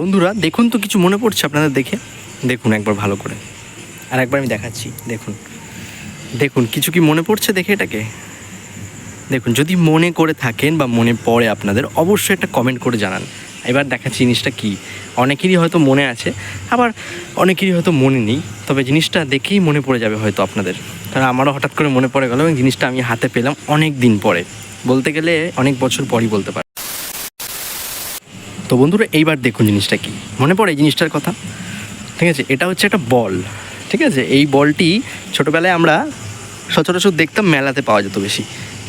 বন্ধুরা, দেখুন তো কিছু মনে পড়ছে আপনাদের দেখে। দেখুন একবার ভালো করে। আর একবার আমি দেখাচ্ছি, দেখুন। দেখুন, কিছু কি মনে পড়ছে দেখে এটাকে? দেখুন, যদি মনে করে থাকেন বা মনে পড়ে আপনাদের, অবশ্যই একটা কমেন্ট করে জানান। এবার দেখাচ্ছি জিনিসটা কি? অনেকেরই হয়তো মনে আছে, আবার অনেকেরই হয়তো মনে নেই, তবে জিনিসটা দেখেই মনে পড়ে যাবে হয়তো আপনাদের। কারণ আমারও হঠাৎ করে মনে পড়ে গেল এবং জিনিসটা আমি হাতে পেলাম অনেক দিন পরে। বলতে গেলে অনেক বছর পরই বলতে পারি। তো বন্ধুরা, এইবার দেখুন জিনিসটা কি। মনে পড়ে এই জিনিসটার কথা? ঠিক আছে, এটা হচ্ছে একটা বল। ঠিক আছে, এই বলটি ছোটোবেলায় আমরা সচরাচর দেখতাম, মেলাতে পাওয়া যেত বেশি।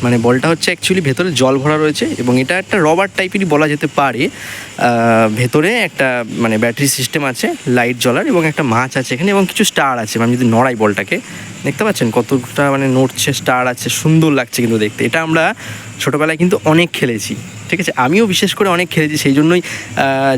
মানে বলটা হচ্ছে অ্যাকচুয়ালি ভেতরে জল ভরা রয়েছে এবং এটা একটা রবার টাইপেরই বলা যেতে পারে। ভেতরে একটা মানে ব্যাটারি সিস্টেম আছে লাইট জ্বলার এবং একটা মাছ আছে এখানে এবং কিছু স্টার আছে। আমি যদি নড়াই বলটাকে দেখতে পাচ্ছেন কতটা মানে নড়ছে স্টার আছে, সুন্দর লাগছে কিন্তু দেখতে। এটা আমরা ছোটোবেলায় কিন্তু অনেক খেলেছি, ঠিক আছে? আমিও বিশেষ করে অনেক খেলেছি, সেই জন্যই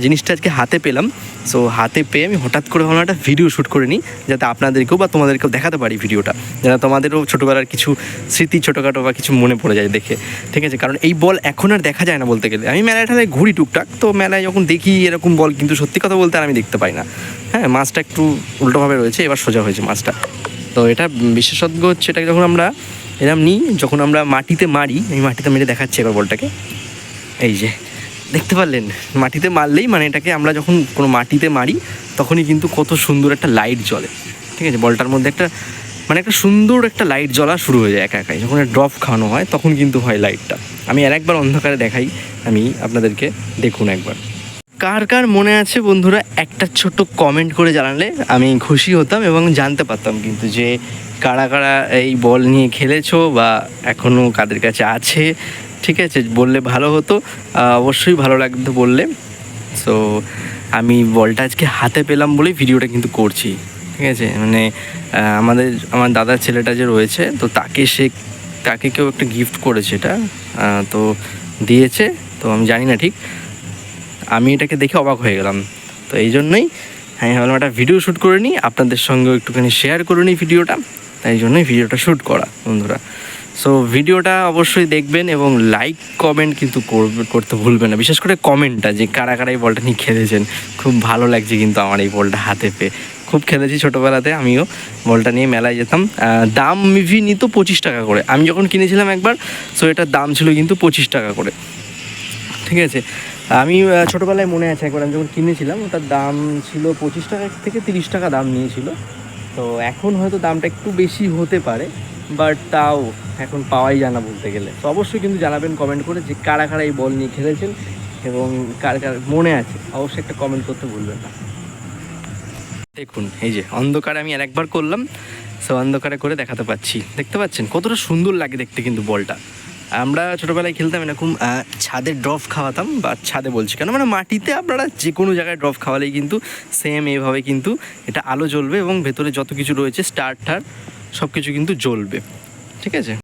জিনিসটা আজকে হাতে পেলাম। সো হাতে পেয়ে আমি হঠাৎ করে ভাবলাম একটা ভিডিও শ্যুট করে নিই, যাতে আপনাদেরকেও বা তোমাদেরকেও দেখাতে পারি ভিডিওটা যেন তোমাদেরও ছোটোবেলার কিছু স্মৃতি ছোটোখাটো বা কিছু মনে পড়ে যায় দেখে, ঠিক আছে? কারণ এই বল এখন আর দেখা যায় না বলতে গেলে। আমি মেলায় ঠেলায় ঘুরি টুকটাক, তো মেলায় যখন দেখি এরকম বল, কিন্তু সত্যি কথা বলতে আর আমি দেখতে পাই না। হ্যাঁ মাছটা একটু উল্টোভাবে রয়েছে, এবার সোজা হয়েছে মাছটা। তো এটা বিশেষজ্ঞ হচ্ছে এটা যখন আমরা এরম নিই, যখন আমরা মাটিতে মারি আমি মাটিতে মেরে দেখাচ্ছি এবার বলটাকে। এই যে, দেখতে পারলেন? মাটিতে মারলেই মানে এটাকে আমরা যখন কোনো মাটিতে মারি, তখনই কিন্তু কত সুন্দর একটা লাইট জ্বলে। ঠিক আছে? বলটার মধ্যে একটা মানে একটা সুন্দর একটা লাইট জ্বলা শুরু হয়ে যায় একা একাই। যখন ড্রপ খাওয়ানো হয়, তখন কিন্তু হয় লাইটটা আমি আর একবার অন্ধকারে দেখাই। আমি আপনাদেরকে দেখুন একবার। কার কার মনে আছে বন্ধুরা, একটা ছোট কমেন্ট করে জানালে আমি খুশি হতাম এবং জানতে পারতাম কিন্তু যে কারা কারা এই বল নিয়ে খেলেছো বা এখনও কাদের কাছে আছে, ঠিক আছে? বললে ভালো হতো অবশ্যই ভালো লাগতো বললে। সো আমি বলটা আজকে হাতে পেলাম বলেই ভিডিওটা কিন্তু করছি, ঠিক আছে? মানে আমাদের, আমার দাদার ছেলেটা যে রয়েছে, তো তাকে সে, তাকে কেউ একটা গিফট করেছে এটা তো দিয়েছে, তো আমি জানি না ঠিক। আমি এটাকে দেখে অবাক হয়ে গেলাম। তো এই জন্যই আমি ভাবলাম একটা ভিডিও শ্যুট করে নিই, আপনাদের সঙ্গে একটুখানি শেয়ার করে নিই ভিডিওটা তাই জন্যই ভিডিওটা শ্যুট করা, বন্ধুরা। সো ভিডিওটা অবশ্যই দেখবেন এবং লাইক কমেন্ট কিন্তু করতে ভুলবেন না। বিশেষ করে কমেন্টটা যে কারা কারা এই বলটা নিয়ে খেলেছেন। খুব ভালো লাগছে কিন্তু আমার এই বলটা হাতে পেয়ে। খুব খেলেছি ছোটোবেলাতে, আমিও বলটা নিয়ে মেলায় যেতাম। দাম মিভি নিত পঁচিশ টাকা করে। আমি যখন কিনেছিলাম একবার সো এটার দাম ছিল কিন্তু পঁচিশ টাকা করে। ঠিক আছে? আমি ছোটোবেলায় মনে আছে একবার আমি যখন কিনেছিলাম, ওটার দাম ছিল পঁচিশ টাকা থেকে তিরিশ টাকা দাম নিয়েছিল। তো এখন হয়তো দামটা একটু বেশি হতে পারে বাট তাও এখন পাওয়াই যায় না বলতে গেলে। তো অবশ্যই কিন্তু জানাবেন কমেন্ট করে যে কারা কারা এই বল নিয়ে খেলেছেন এবং কার কার মনে আছে। অবশ্যই একটা কমেন্ট করতে ভুলবেন না। দেখুন, এই যে অন্ধকারে আমি আরেকবার করলাম সো অন্ধকারে করে দেখাতে পাচ্ছি। দেখতে পাচ্ছেন? কতটা সুন্দর লাগে দেখতে কিন্তু বলটা। আমরা ছোটোবেলায় খেলতাম এরকম ছাদে ড্রপ খাওয়াতাম, বা ছাদে বলছি কেন? মানে মাটিতে আপনারা যে কোনো জায়গায় ড্রপ খাওয়ালেই কিন্তু সেম এভাবে কিন্তু এটা আলো জ্বলবে এবং ভেতরে যত কিছু রয়েছে স্টার টার সব কিছু কিন্তু জ্বলবে। ঠিক আছে?